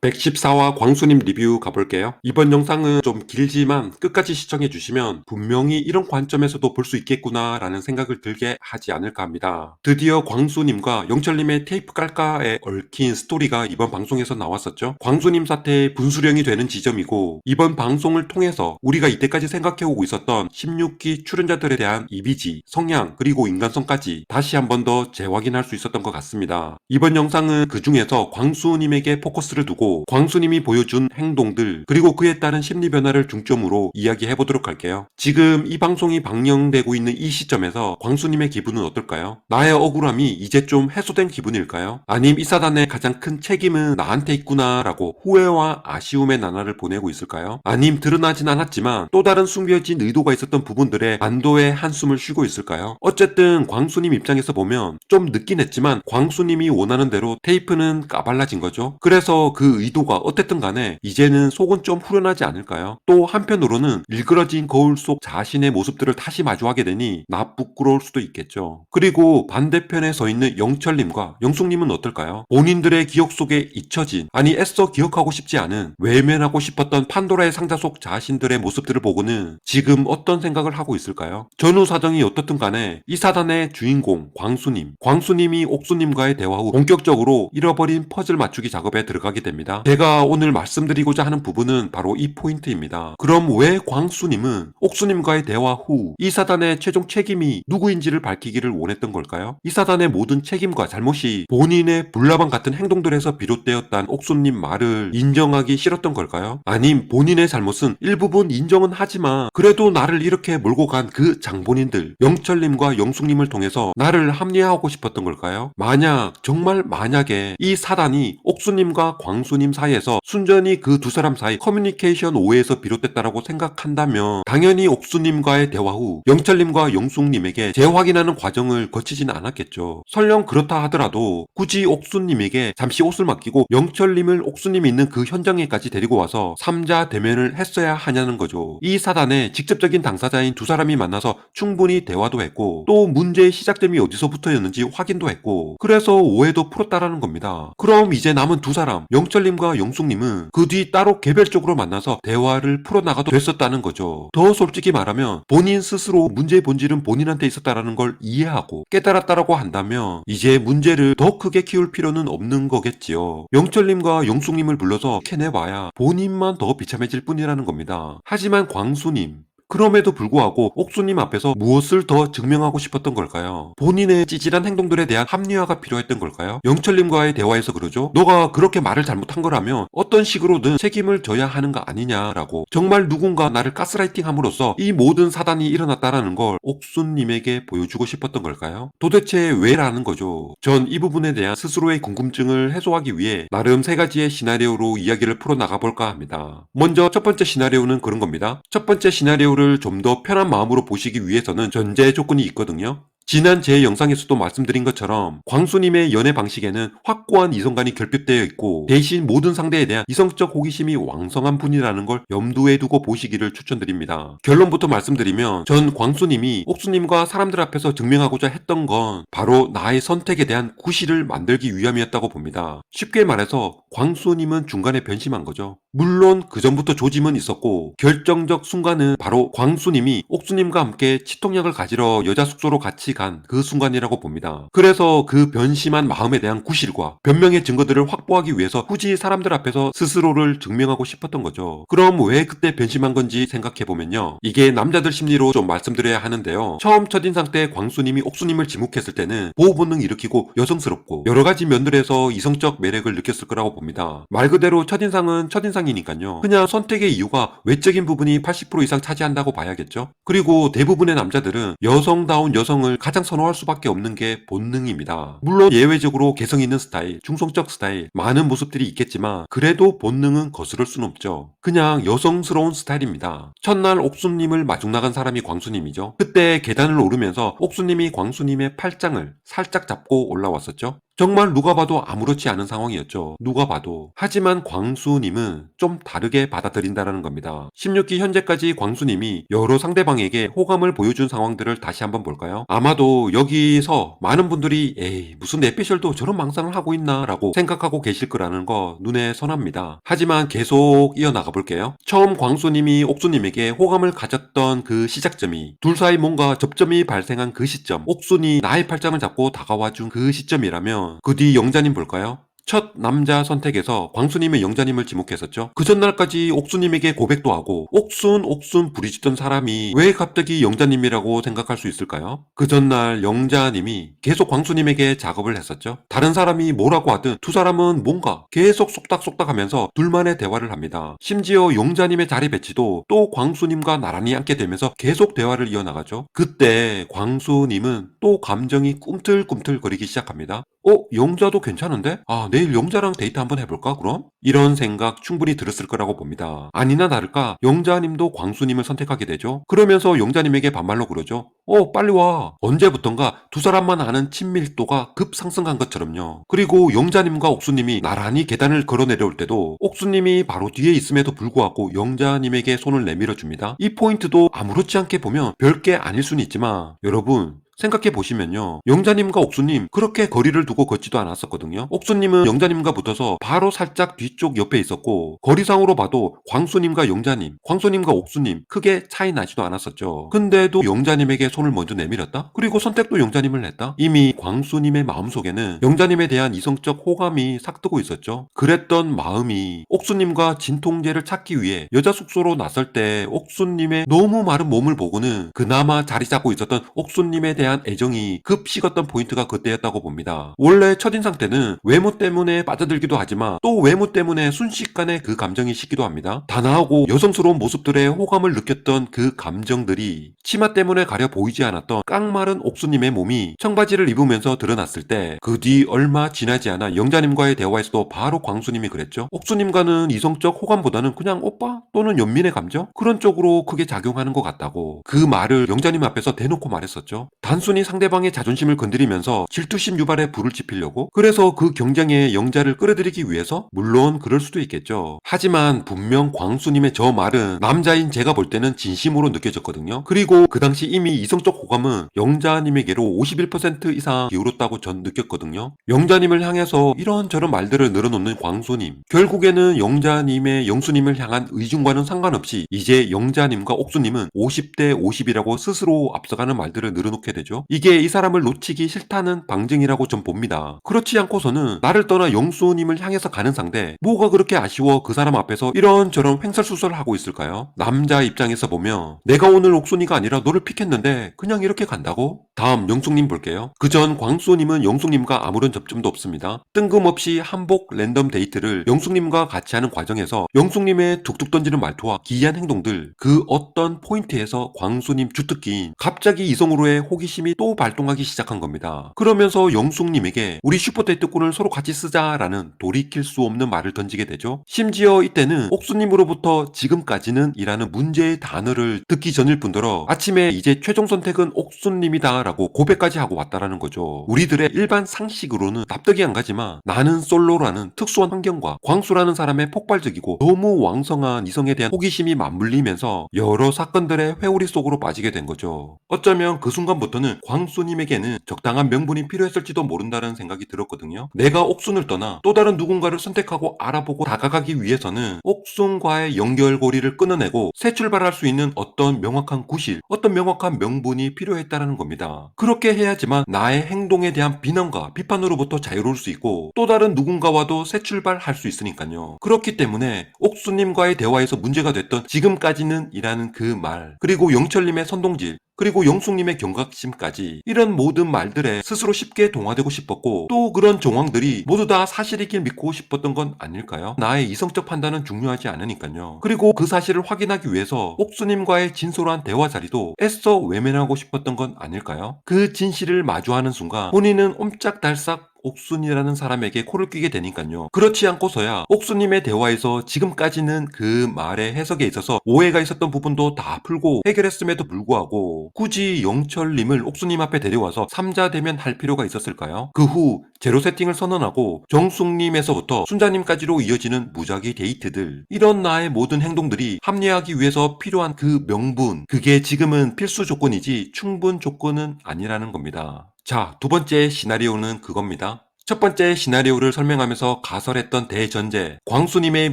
114화 광수님 리뷰 가볼게요. 이번 영상은 좀 길지만 끝까지 시청해 주시면 분명히 이런 관점에서도 볼 수 있겠구나 라는 생각을 들게 하지 않을까 합니다. 드디어 광수님과 영철님의 테이프 깔까에 얽힌 스토리가 이번 방송에서 나왔었죠. 광수님 사태의 분수령이 되는 지점이고 이번 방송을 통해서 우리가 이때까지 생각해 오고 있었던 16기 출연자들에 대한 이미지, 성향, 그리고 인간성까지 다시 한 번 더 재확인할 수 있었던 것 같습니다. 이번 영상은 그 중에서 광수님에게 포커스를 두고 광수님이 보여준 행동들 그리고 그에 따른 심리 변화를 중점으로 이야기해 보도록 할게요. 지금 이 방송이 방영되고 있는 이 시점에서 광수님의 기분은 어떨까요? 나의 억울함이 이제 좀 해소된 기분일까요? 아님 이 사단의 가장 큰 책임은 나한테 있구나라고 후회와 아쉬움의 나날을 보내고 있을까요? 아님 드러나진 않았지만 또 다른 숨겨진 의도가 있었던 부분들에 안도의 한숨을 쉬고 있을까요? 어쨌든 광수님 입장에서 보면 좀 늦긴 했지만 광수님이 원하는 대로 테이프는 까발라진 거죠. 그래서 그 의도가 어쨌든 간에 이제는 속은 좀 후련하지 않을까요? 또 한편으로는 일그러진 거울 속 자신의 모습들을 다시 마주하게 되니 나 부끄러울 수도 있겠죠. 그리고 반대편에 서 있는 영철님과 영숙님은 어떨까요? 본인들의 기억 속에 잊혀진 아니 애써 기억하고 싶지 않은 외면하고 싶었던 판도라의 상자 속 자신들의 모습들을 보고는 지금 어떤 생각을 하고 있을까요? 전후 사정이 어떻든 간에 이 사단의 주인공 광수님, 광수님이 옥수님과의 대화 후 본격적으로 잃어버린 퍼즐 맞추기 작업에 들어가게 됩니다. 제가 오늘 말씀드리고자 하는 부분은 바로 이 포인트입니다. 그럼 왜 광수님은 옥수님과의 대화 후 이 사단의 최종 책임이 누구인지를 밝히기를 원했던 걸까요? 이 사단의 모든 책임과 잘못이 본인의 불나방 같은 행동들에서 비롯되었다는 옥수님 말을 인정하기 싫었던 걸까요? 아님 본인의 잘못은 일부분 인정은 하지만 그래도 나를 이렇게 몰고 간 그 장본인들 영철님과 영숙님을 통해서 나를 합리화하고 싶었던 걸까요? 만약 정말 만약에 이 사단이 옥수님과 광수 님 사이에서 순전히 그 두 사람 사이 커뮤니케이션 오해에서 비롯됐다라고 생각한다면 당연히 옥수님과의 대화 후 영철님과 영숙님에게 재확인하는 과정을 거치지는 않았겠죠. 설령 그렇다 하더라도 굳이 옥수님에게 잠시 옷을 맡기고 영철님을 옥수님이 있는 그 현장에까지 데리고 와서 삼자 대면을 했어야 하냐는 거죠. 이 사단의 직접적인 당사자인 두 사람이 만나서 충분히 대화도 했고 또 문제의 시작점이 어디서부터였는지 확인도 했고 그래서 오해도 풀었다라는 겁니다. 그럼 이제 남은 두 사람 영철님 과 영숙님은 그 뒤 따로 개별적으로 만나서 대화를 풀어나가도 됐었다는 거죠. 더 솔직히 말하면 본인 스스로 문제의 본질은 본인한테 있었다라는 걸 이해하고 깨달았다라고 한다면 이제 문제를 더 크게 키울 필요는 없는 거겠지요. 영철님과 영숙님을 불러서 캐내봐야 본인만 더 비참해질 뿐이라는 겁니다. 하지만 광수님 그럼에도 불구하고 옥수님 앞에서 무엇을 더 증명하고 싶었던 걸까요? 본인의 찌질한 행동들에 대한 합리화가 필요했던 걸까요? 영철님과의 대화에서 그러죠. 너가 그렇게 말을 잘못한 거라면 어떤 식으로든 책임을 져야 하는 거 아니냐라고 정말 누군가 나를 가스라이팅 함으로써 이 모든 사단이 일어났다라는 걸 옥수님에게 보여주고 싶었던 걸까요? 도대체 왜라는 거죠. 전 이 부분에 대한 스스로의 궁금증을 해소하기 위해 나름 세 가지의 시나리오로 이야기를 풀어나가 볼까 합니다. 먼저 첫 번째 시나리오는 그런 겁니다. 첫 번째 시나리오 를 좀 더 편한 마음으로 보시기 위해서는 전제 조건이 있거든요. 지난 제 영상에서도 말씀드린 것처럼 광수님의 연애 방식에는 확고한 이성관이 결핍되어 있고 대신 모든 상대에 대한 이성적 호기심이 왕성한 분이라는 걸 염두에 두고 보시기를 추천드립니다. 결론부터 말씀드리면 전 광수님이 옥수님과 사람들 앞에서 증명하고자 했던 건 바로 나의 선택에 대한 구실을 만들기 위함이었다고 봅니다. 쉽게 말해서 광수님은 중간에 변심한 거죠. 물론 그 전부터 조짐은 있었고 결정적 순간은 바로 광수님이 옥수님과 함께 치통약을 가지러 여자 숙소로 같이 간 그 순간이라고 봅니다. 그래서 그 변심한 마음에 대한 구실과 변명의 증거들을 확보하기 위해서 굳이 사람들 앞에서 스스로를 증명하고 싶었던 거죠. 그럼 왜 그때 변심한 건지 생각해 보면요. 이게 남자들 심리로 좀 말씀드려야 하는데요. 처음 첫인상 때 광수님이 옥수님을 지목했을 때는 보호 본능 일으키고 여성스럽고 여러 가지 면들에서 이성적 매력을 느꼈을 거라고 봅니다. 말 그대로 첫인상은 첫인상이니까요. 그냥 선택의 이유가 외적인 부분이 80% 이상 차지한다고 봐야겠죠. 그리고 대부분의 남자들은 여성다운 여성을 가장 선호할 수밖에 없는 게 본능입니다. 물론 예외적으로 개성 있는 스타일, 중성적 스타일, 많은 모습들이 있겠지만 그래도 본능은 거스를 순 없죠. 그냥 여성스러운 스타일입니다. 첫날 옥수님을 마중 나간 사람이 광수님이죠. 그때 계단을 오르면서 옥수님이 광수님의 팔짱을 살짝 잡고 올라왔었죠. 정말 누가 봐도 아무렇지 않은 상황이었죠. 누가 봐도. 하지만 광수님은 좀 다르게 받아들인다라는 겁니다. 16기 현재까지 광수님이 여러 상대방에게 호감을 보여준 상황들을 다시 한번 볼까요? 아마도 여기서 많은 분들이 에이 무슨 내피셜도 저런 망상을 하고 있나 라고 생각하고 계실 거라는 거 눈에 선합니다. 하지만 계속 이어나가 볼게요. 처음 광수님이 옥수님에게 호감을 가졌던 그 시작점이 둘 사이 뭔가 접점이 발생한 그 시점 옥순이 나의 팔짱을 잡고 다가와준 그 시점이라면 그 뒤 영자님 볼까요? 첫 남자 선택에서 광수님의 영자님을 지목했었죠. 그 전날까지 옥수님에게 고백도 하고 옥순 옥순 부리짖던 사람이 왜 갑자기 영자님이라고 생각할 수 있을까요? 그 전날 영자님이 계속 광수님에게 작업을 했었죠. 다른 사람이 뭐라고 하든 두 사람은 뭔가 계속 쏙닥쏙닥 하면서 둘만의 대화를 합니다. 심지어 영자님의 자리 배치도 또 광수님과 나란히 앉게 되면서 계속 대화를 이어나가죠. 그때 광수님은 또 감정이 꿈틀꿈틀 거리기 시작합니다. 어? 영자도 괜찮은데? 아, 내일 영자랑 데이트 한번 해볼까, 그럼? 이런 생각 충분히 들었을 거라고 봅니다. 아니나 다를까, 영자님도 광수님을 선택하게 되죠. 그러면서 영자님에게 반말로 그러죠. 어, 빨리 와. 언제부턴가 두 사람만 아는 친밀도가 급상승한 것처럼요. 그리고 영자님과 옥수님이 나란히 계단을 걸어 내려올 때도 옥수님이 바로 뒤에 있음에도 불구하고 영자님에게 손을 내밀어 줍니다. 이 포인트도 아무렇지 않게 보면 별게 아닐 수는 있지만, 여러분, 생각해 보시면요. 영자님과 옥수님 그렇게 거리를 두고 걷지도 않았었거든요. 옥수님은 영자님과 붙어서 바로 살짝 뒤쪽 옆에 있었고 거리상으로 봐도 광수님과 영자님, 광수님과 옥수님 크게 차이 나지도 않았었죠. 근데도 영자님에게 손을 먼저 내밀었다? 그리고 선택도 영자님을 했다? 이미 광수님의 마음속에는 영자님에 대한 이성적 호감이 삭뜨고 있었죠. 그랬던 마음이 옥수님과 진통제를 찾기 위해 여자 숙소로 나설 때 옥수님의 너무 마른 몸을 보고는 그나마 자리 잡고 있었던 옥수님에 대한 애정이 급 식었던 포인트가 그때였다고 봅니다. 원래 첫인상 때는 외모 때문에 빠져들기도 하지만 또 외모 때문에 순식간에 그 감정이 식기도 합니다. 단아하고 여성스러운 모습들의 호감을 느꼈던 그 감정들이 치마 때문에 가려 보이지 않았던 깡마른 옥수님의 몸이 청바지를 입으면서 드러났을 때 그 뒤 얼마 지나지 않아 영자님과의 대화에서도 바로 광수님이 그랬죠. 옥수님과는 이성적 호감보다는 그냥 오빠 또는 연민의 감정 그런 쪽으로 크게 작용하는 것 같다고 그 말을 영자님 앞에서 대놓고 말했었죠. 단순히 상대방의 자존심을 건드리면서 질투심 유발에 불을 지피려고 그래서 그 경쟁에 영자를 끌어들이기 위해서 물론 그럴 수도 있겠죠. 하지만 분명 광수님의 저 말은 남자인 제가 볼 때는 진심으로 느껴졌거든요. 그리고 그 당시 이미 이성적 호감은 영자님에게로 51% 이상 기울었다고 전 느꼈거든요. 영자님을 향해서 이런저런 말들을 늘어놓는 광수님. 결국에는 영자님의 영수님을 향한 의중과는 상관없이 이제 영자님과 옥수님은 50대 50이라고 스스로 앞서가는 말들을 늘어놓게 되죠. 이게 이 사람을 놓치기 싫다는 방증이라고 전 봅니다. 그렇지 않고서는 나를 떠나 영수님을 향해서 가는 상대 뭐가 그렇게 아쉬워 그 사람 앞에서 이런저런 횡설수설을 하고 있을까요? 남자 입장에서 보면 내가 오늘 옥순이가 아니라 너를 픽했는데 그냥 이렇게 간다고? 다음 영숙님 볼게요. 그전 광수님은 영숙님과 아무런 접점도 없습니다. 뜬금없이 한복 랜덤 데이트를 영숙님과 같이 하는 과정에서 영숙님의 툭툭 던지는 말투와 기이한 행동들 그 어떤 포인트에서 광수님 주특기인 갑자기 이성으로의 호기 심이 또 발동하기 시작한 겁니다. 그러면서 영숙님에게 우리 슈퍼데이트꾼을 서로 같이 쓰자라는 돌이킬 수 없는 말을 던지게 되죠. 심지어 이때는 옥수님으로부터 지금까지는 이라는 문제의 단어를 듣기 전일 뿐더러 아침에 이제 최종 선택은 옥수님이다 라고 고백까지 하고 왔다라는 거죠. 우리들의 일반 상식으로는 납득이 안 가지만 나는 솔로라는 특수한 환경과 광수라는 사람의 폭발적이고 너무 왕성한 이성에 대한 호기심이 맞물리면서 여러 사건들의 회오리 속으로 빠지게 된 거죠. 어쩌면 그 순간부터 는 광수님에게는 적당한 명분이 필요했을지도 모른다는 생각이 들었거든요. 내가 옥순을 떠나 또 다른 누군가를 선택하고 알아보고 다가가기 위해서는 옥순과의 연결고리를 끊어내고 새 출발할 수 있는 어떤 명확한 구실, 어떤 명확한 명분이 필요했다는 겁니다. 그렇게 해야지만 나의 행동에 대한 비난과 비판으로부터 자유로울 수 있고 또 다른 누군가와도 새 출발할 수 있으니까요. 그렇기 때문에 옥수님과의 대화에서 문제가 됐던 지금까지는 이라는 그 말, 그리고 영철님의 선동질, 그리고 영숙님의 경각심까지 이런 모든 말들에 스스로 쉽게 동화되고 싶었고 또 그런 정황들이 모두 다 사실이길 믿고 싶었던 건 아닐까요? 나의 이성적 판단은 중요하지 않으니까요. 그리고 그 사실을 확인하기 위해서 옥수님과의 진솔한 대화 자리도 애써 외면하고 싶었던 건 아닐까요? 그 진실을 마주하는 순간 본인은 옴짝달싹 옥순이라는 사람에게 코를 끼게 되니까요. 그렇지 않고서야 옥순님의 대화에서 지금까지는 그 말의 해석에 있어서 오해가 있었던 부분도 다 풀고 해결했음에도 불구하고 굳이 영철님을 옥순님 앞에 데려와서 삼자 대면 할 필요가 있었을까요? 그 후 제로 세팅을 선언하고 정숙님에서부터 순자님까지로 이어지는 무작위 데이트들 이런 나의 모든 행동들이 합리화하기 위해서 필요한 그 명분 그게 지금은 필수 조건이지 충분 조건은 아니라는 겁니다. 자, 두 번째 시나리오는 그겁니다. 첫 번째 시나리오를 설명하면서 가설했던 대전제, 광수님의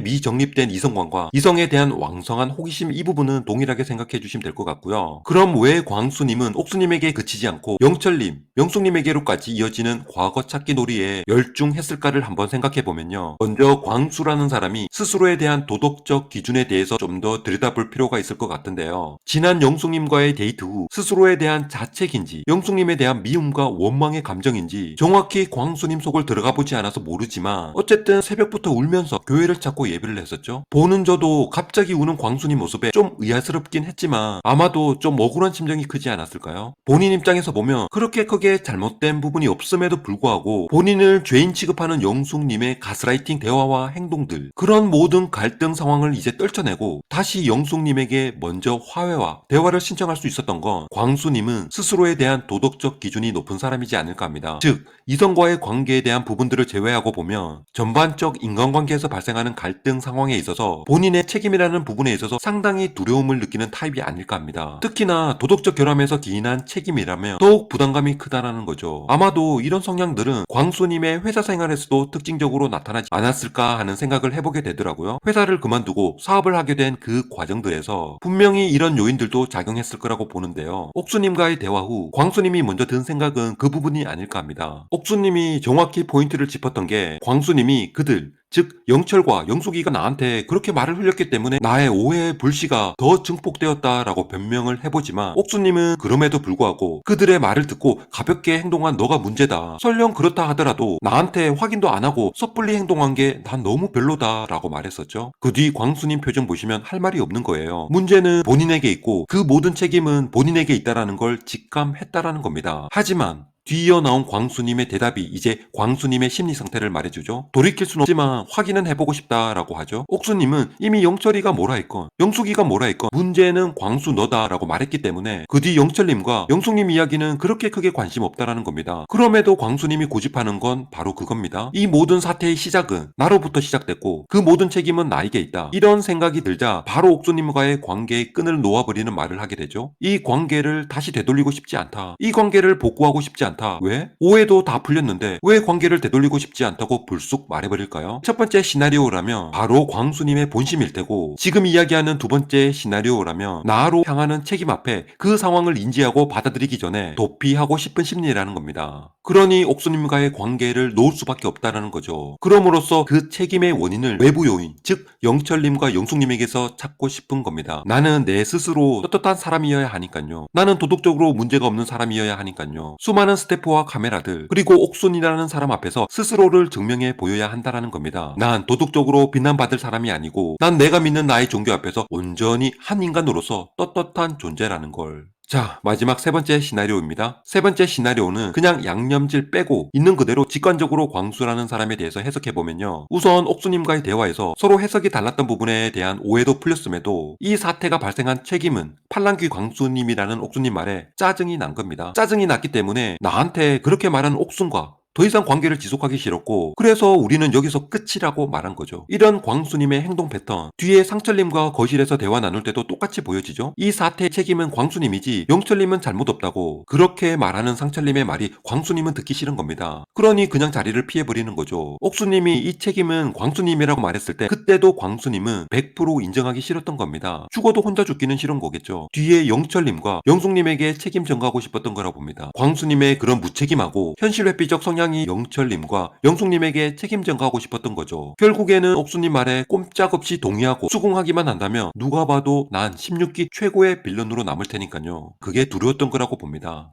미정립된 이성관과 이성에 대한 왕성한 호기심 이 부분은 동일하게 생각해 주시면 될 것 같고요. 그럼 왜 광수님은 옥수님에게 그치지 않고 영철님, 명숙님에게로까지 이어지는 과거 찾기 놀이에 열중했을까를 한번 생각해 보면요. 먼저 광수라는 사람이 스스로에 대한 도덕적 기준에 대해서 좀 더 들여다볼 필요가 있을 것 같은데요. 지난 영숙님과의 데이트 후 스스로에 대한 자책인지 영숙님에 대한 미움과 원망의 감정인지 정확히 광수님 속을 들어가 보지 않아서 모르지만 어쨌든 새벽부터 울면서 교회를 찾고 예배를 했었죠. 보는 저도 갑자기 우는 광수님 모습에 좀 의아스럽긴 했지만 아마도 좀 억울한 심정이 크지 않았을까요? 본인 입장에서 보면 그렇게 크게 잘못된 부분이 없음에도 불구하고 본인을 죄인 취급하는 영숙님의 가스라이팅 대화와 행동들 그런 모든 갈등 상황을 이제 떨쳐내고 다시 영숙님에게 먼저 화해와 대화를 신청할 수 있었던 건 광수님은 스스로에 대한 도덕적 기준이 높은 사람이지 않을까 합니다. 즉 이성과의 관계 에 대한 부분들을 제외하고 보면 전반적 인간관계에서 발생하는 갈등 상황에 있어서 본인의 책임이라는 부분에 있어서 상당히 두려움을 느끼는 타입이 아닐까 합니다. 특히나 도덕적 결함에서 기인한 책임이라면 더욱 부담감이 크다라는 거죠. 아마도 이런 성향들은 광수님의 회사 생활에서도 특징적으로 나타나지 않았을까 하는 생각을 해보게 되더라고요. 회사를 그만두고 사업을 하게 된 그 과정들에서 분명히 이런 요인들도 작용했을 거라고 보는데요. 옥수님과의 대화 후 광수님이 먼저 든 생각은 그 부분이 아닐까 합니다. 옥수님이 정확 히 포인트를 짚었던 게 광수님이 그들 즉 영철과 영숙이가 나한테 그렇게 말을 흘렸기 때문에 나의 오해 불씨가 더 증폭되었다라고 변명을 해보지만 옥수님은 그럼에도 불구하고 그들의 말을 듣고 가볍게 행동한 너가 문제다. 설령 그렇다 하더라도 나한테 확인도 안 하고 섣불리 행동한 게 난 너무 별로다라고 말했었죠. 그 뒤 광수님 표정 보시면 할 말이 없는 거예요. 문제는 본인에게 있고 그 모든 책임은 본인에게 있다라는 걸 직감했다라는 겁니다. 하지만 뒤이어 나온 광수님의 대답이 이제 광수님의 심리 상태를 말해주죠. 돌이킬 순 없지만 확인은 해보고 싶다라고 하죠. 옥수님은 이미 영철이가 뭐라 했건 영숙이가 뭐라 했건 문제는 광수 너다라고 말했기 때문에 그 뒤 영철님과 영숙님 이야기는 그렇게 크게 관심 없다라는 겁니다. 그럼에도 광수님이 고집하는 건 바로 그겁니다. 이 모든 사태의 시작은 나로부터 시작됐고 그 모든 책임은 나에게 있다. 이런 생각이 들자 바로 옥수님과의 관계의 끈을 놓아버리는 말을 하게 되죠. 이 관계를 다시 되돌리고 싶지 않다. 이 관계를 복구하고 싶지 않다. 않다. 왜? 오해도 다 풀렸는데 왜 관계를 되돌리고 싶지 않다고 불쑥 말해버릴까요? 첫 번째 시나리오라면 바로 광수님의 본심일 테고 지금 이야기하는 두 번째 시나리오라면 나로 향하는 책임 앞에 그 상황을 인지하고 받아들이기 전에 도피하고 싶은 심리라는 겁니다. 그러니 옥수님과의 관계를 놓을 수밖에 없다라는 거죠. 그럼으로써 그 책임의 원인을 외부 요인, 즉 영철님과 영숙님에게서 찾고 싶은 겁니다. 나는 내 스스로 떳떳한 사람이어야 하니까요. 나는 도덕적으로 문제가 없는 사람이어야 하니까요. 수많은 스태프와 카메라들 그리고 옥순이라는 사람 앞에서 스스로를 증명해 보여야 한다라는 겁니다. 난 도덕적으로 비난받을 사람이 아니고 난 내가 믿는 나의 종교 앞에서 온전히 한 인간으로서 떳떳한 존재라는 걸. 자, 마지막 세 번째 시나리오입니다. 세 번째 시나리오는 그냥 양념질 빼고 있는 그대로 직관적으로 광수라는 사람에 대해서 해석해보면요. 우선 옥수님과의 대화에서 서로 해석이 달랐던 부분에 대한 오해도 풀렸음에도 이 사태가 발생한 책임은 팔랑귀 광수님이라는 옥수님 말에 짜증이 난 겁니다. 짜증이 났기 때문에 나한테 그렇게 말한 옥순과 더 이상 관계를 지속하기 싫었고 그래서 우리는 여기서 끝이라고 말한 거죠. 이런 광수님의 행동 패턴 뒤에 상철님과 거실에서 대화 나눌 때도 똑같이 보여지죠. 이 사태의 책임은 광수님이지 영철님은 잘못 없다고 그렇게 말하는 상철님의 말이 광수님은 듣기 싫은 겁니다. 그러니 그냥 자리를 피해버리는 거죠. 옥수님이 이 책임은 광수님이라고 말했을 때 그때도 광수님은 100% 인정하기 싫었던 겁니다. 죽어도 혼자 죽기는 싫은 거겠죠. 뒤에 영철님과 영숙님에게 책임 전가하고 싶었던 거라 봅니다. 광수님의 그런 무책임하고 현실 회피적 성향 상당히 영철님과 영숙님에게 책임 전가하고 싶었던 거죠. 결국에는 옥수님 말에 꼼짝없이 동의하고 수긍하기만 한다면 누가 봐도 난 16기 최고의 빌런으로 남을 테니까요. 그게 두려웠던 거라고 봅니다.